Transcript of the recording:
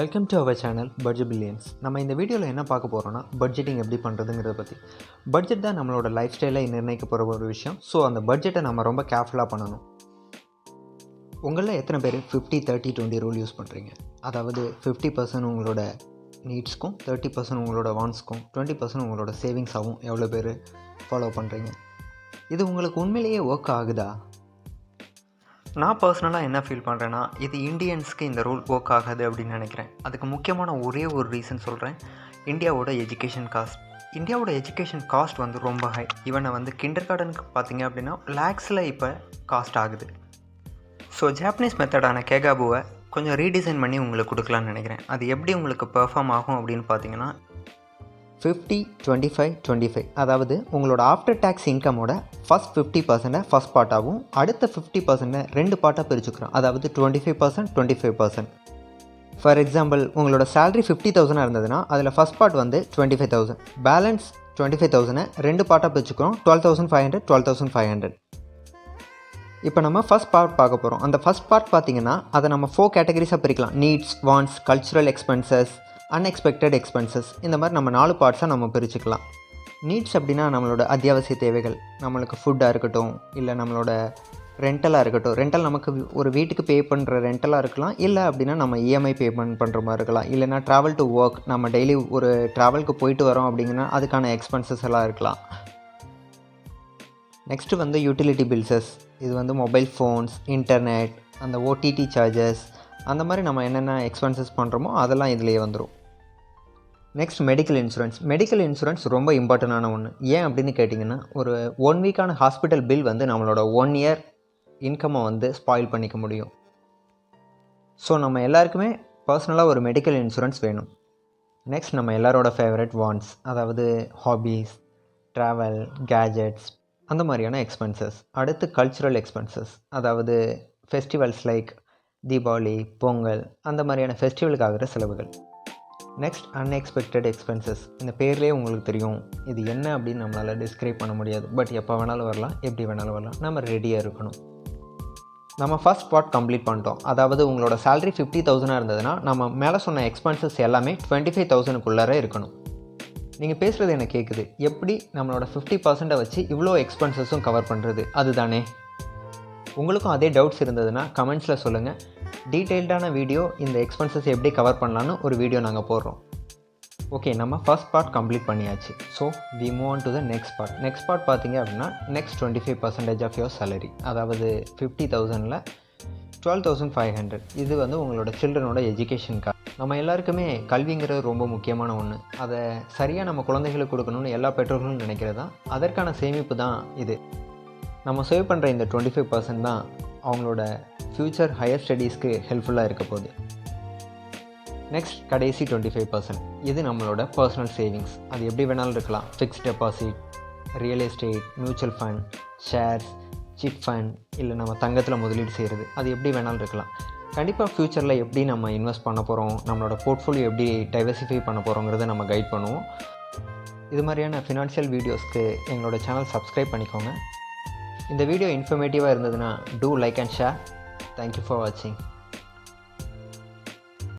Welcome to our channel budget billions நம்ம இந்த வீடியோவில் என்ன பார்க்க போகிறோம்னா பட்ஜெட்டிங் எப்படி பண்ணுறதுங்கிறத பற்றி பட்ஜெட் தான் நம்மளோட லைஃப் ஸ்டைலை நிர்ணயிக்க போகிற ஒரு விஷயம். ஸோ அந்த பட்ஜெட்டை நம்ம ரொம்ப கேர்ஃபுல்லாக பண்ணணும். உங்களில் எத்தனை பேர் fifty thirty twenty rule use பண்ணுறீங்க அதாவது ஃபிஃப்டி பர்சன்ட் உங்களோட நீட்ஸ்க்கும் தேர்ட்டி பர்சன்ட் உங்களோட வான்ஸ்க்கும் டுவெண்ட்டி பர்சன்ட் உங்களோட சேவிங்ஸாகவும் எவ்வளோ பேர் ஃபாலோ பண்ணுறீங்க இது உங்களுக்கு உண்மையிலேயே ஒர்க் ஆகுதா? நான் பர்சனலாக என்ன ஃபீல் பண்ணுறேன்னா இது இந்தியன்ஸ்க்கு இந்த ரூல் ஒர்க் ஆகாது அப்படின்னு நினைக்கிறேன். அதுக்கு முக்கியமான ஒரே ஒரு ரீசன் சொல்கிறேன் இந்தியாவோட எஜுகேஷன் காஸ்ட் இந்தியாவோட எஜுகேஷன் காஸ்ட் வந்து ரொம்ப ஹை இவனை வந்து கிண்டர் கார்டனுக்கு பார்த்தீங்க அப்படின்னா லேக்ஸில் இப்போ காஸ்ட் ஆகுது. ஸோ ஜாப்பனீஸ் மெத்தடான கேகாபுவை கொஞ்சம் ரீடிசைன் பண்ணி உங்களுக்கு கொடுக்கலான்னு நினைக்கிறேன். அது எப்படி உங்களுக்கு பெர்ஃபார்ம் ஆகும் அப்படின்னு பார்த்தீங்கன்னா fifty twenty five twenty five அதாவது உங்களோட ஆஃப்டர் டேக்ஸ் இன்கமோட ஃபஸ்ட் ஃபிஃப்டி பர்சன்ட்டை ஃபஸ்ட் பார்ட்டாகவும் அடுத்த ஃபிஃப்டி பர்சன்ட்டை ரெண்டு பார்ட்டாக பிரிச்சுக்கிறோம். அதாவது twenty five percent twenty five percent for example உங்களோட சேலரி ஃபிஃப்டி தௌசண்டாக இருந்ததுன்னா அதில் ஃபஸ்ட் பார்ட் வந்து twenty five thousand balance twenty five தௌசண்டை ரெண்டு பார்ட்டாக பிரிச்சுக்கிறோம். Twelve thousand five hundred twelve thousand five hundred இப்போ நம்ம ஃபஸ்ட் பார்ட் பார்க்க போகிறோம் அந்த ஃபஸ்ட் பார்ட் பார்த்தீங்கன்னா அதை நம்ம ஃபோர் கேட்டகரிஸாக பிரிக்கலாம். Needs wants cultural expenses unexpected expenses இந்த மாதிரி நம்ம நாலு பார்ட்ஸாக நம்ம பிரிச்சுக்கலாம். நீட்ஸ் அப்படின்னா நம்மளோட அத்தியாவசிய தேவைகள். நம்மளுக்கு ஃபுட்டாக இருக்கட்டும் இல்லை நம்மளோட ரெண்டலாக இருக்கட்டும். ரெண்டல் நமக்கு ஒரு வீட்டுக்கு பே பண்ணுற ரெண்டலாக இருக்கலாம். இல்லை அப்படின்னா நம்ம இஎம்ஐ பேமெண்ட் பண்ணுற மாதிரி இருக்கலாம். இல்லைனா ட்ராவல் டு ஒர்க் நம்ம டெய்லி ஒரு ட்ராவலுக்கு போயிட்டு வரோம் அப்படிங்கன்னா அதுக்கான எக்ஸ்பென்சஸ் எல்லாம் இருக்கலாம். நெக்ஸ்ட்டு வந்து யூட்டிலிட்டி பில்ஸஸ் இது வந்து மொபைல் ஃபோன்ஸ் இன்டர்நெட் அந்த ஓடிடி சார்ஜஸ் அந்த மாதிரி நம்ம என்னென்ன எக்ஸ்பென்சஸ் பண்ணுறோமோ அதெல்லாம் இதுலேயே வந்துடும் next medical insurance medical insurance ரொம்ப இம்பார்ட்டண்டான ஒன்று ஏன் அப்படின்னு கேட்டிங்கன்னா ஒரு ஒன் வீக்கான ஹாஸ்பிட்டல் பில் வந்து நம்மளோட ஒன் இயர் இன்கம்மை வந்து ஸ்பாயில் பண்ணிக்க முடியும். ஸோ நம்ம எல்லாருக்குமே பர்சனலாக ஒரு மெடிக்கல் இன்சூரன்ஸ் வேணும். நெக்ஸ்ட் நம்ம எல்லாரோட ஃபேவரட் வாண்ட்ஸ் அதாவது ஹாபீஸ் ட்ராவல் கேஜெட்ஸ் அந்த மாதிரியான எக்ஸ்பென்சஸ் அடுத்து கல்ச்சுரல் எக்ஸ்பென்சஸ் அதாவது ஃபெஸ்டிவல்ஸ் லைக் தீபாவளி பொங்கல் அந்த மாதிரியான ஃபெஸ்டிவலுக்கு ஆகிற செலவுகள். நெக்ஸ்ட் அன்எக்ஸ்பெக்டட் எக்ஸ்பென்சஸ் இந்த பேர்லேயே உங்களுக்கு தெரியும். இது என்ன அப்படின்னு நம்மளால் டிஸ்கிரைப் பண்ண முடியாது. பட் எப்போ வேணாலும் வரலாம் எப்படி வேணாலும் வரலாம். நம்ம ரெடியாக இருக்கணும். நம்ம ஃபர்ஸ்ட் பார்ட் கம்ப்ளீட் பண்ணிட்டோம். அதாவது உங்களோட சேலரி ஃபிஃப்டி தௌசண்டாக இருந்ததுன்னா நம்ம மேலே சொன்ன எக்ஸ்பென்சஸ் எல்லாமே டுவெண்ட்டி ஃபைவ் தௌசண்ட்குள்ளார இருக்கணும். நீங்கள் பேசுகிறது எனக்கு கேட்குது எப்படி நம்மளோட ஃபிஃப்டி பர்சண்ட்டை வச்சு இவ்வளோ எக்ஸ்பென்சஸும் கவர் பண்ணுறது அதுதானே. உங்களுக்கும் அதே டவுட்ஸ் இருந்ததுன்னா கமெண்ட்ஸில் சொல்லுங்கள் டீட்டெயில்டான வீடியோ இந்த எக்ஸ்பென்சஸ் எப்படி கவர் பண்ணலான்னு ஒரு வீடியோ நாங்கள் போடுறோம். ஓகே நம்ம ஃபர்ஸ்ட் பார்ட் கம்ப்ளீட் பண்ணியாச்சு. So we move on to the next part next part பார்த்தீங்க அப்படின்னா next twenty five percentage of your salary அதாவது ஃபிஃப்டி தௌசண்டில் டுவெல் தௌசண்ட் ஃபைவ் ஹண்ட்ரட் இது வந்து உங்களோட சில்ட்ரனோட எஜுகேஷன் கார்டு நம்ம எல்லாருக்குமே கல்விங்கிறது ரொம்ப முக்கியமான ஒன்று அதை சரியாக நம்ம குழந்தைகளுக்கு கொடுக்கணும்னு எல்லா பெற்றோர்களும் நினைக்கிறது? தான் அதற்கான சேமிப்பு தான் இது. நம்ம சேவ் பண்ணுற இந்த டுவெண்ட்டி ஃபைவ் பர்சன்ட் தான் அவங்களோட ஃப்யூச்சர் ஹையர் ஸ்டடீஸ்க்கு ஹெல்ப்ஃபுல்லாக இருக்க போகுது. நெக்ஸ்ட் கடைசி டுவெண்ட்டி ஃபைவ் பர்சன்ட் இது நம்மளோட பர்சனல் சேவிங்ஸ் அது எப்படி வேணாலும் இருக்கலாம். Fixed deposit real estate mutual fund shares chit fund இல்லை நம்ம தங்கத்தில் முதலீடு செய்கிறது அது எப்படி வேணாலும் இருக்கலாம். கண்டிப்பாக ஃப்யூச்சரில் எப்படி நம்ம இன்வெஸ்ட் பண்ண போகிறோம் நம்மளோட போர்ட்ஃபோலியோ எப்படி டைவர்சிஃபை பண்ண போகிறோங்கிறத நம்ம கைட் பண்ணுவோம். இது மாதிரியான ஃபினான்ஷியல் வீடியோஸ்க்கு எங்களோட சேனல் சப்ஸ்கிரைப் பண்ணிக்கோங்க. இந்த வீடியோ இன்ஃபர்மேட்டிவாக இருந்ததுன்னா do like and share thank you for வாட்சிங்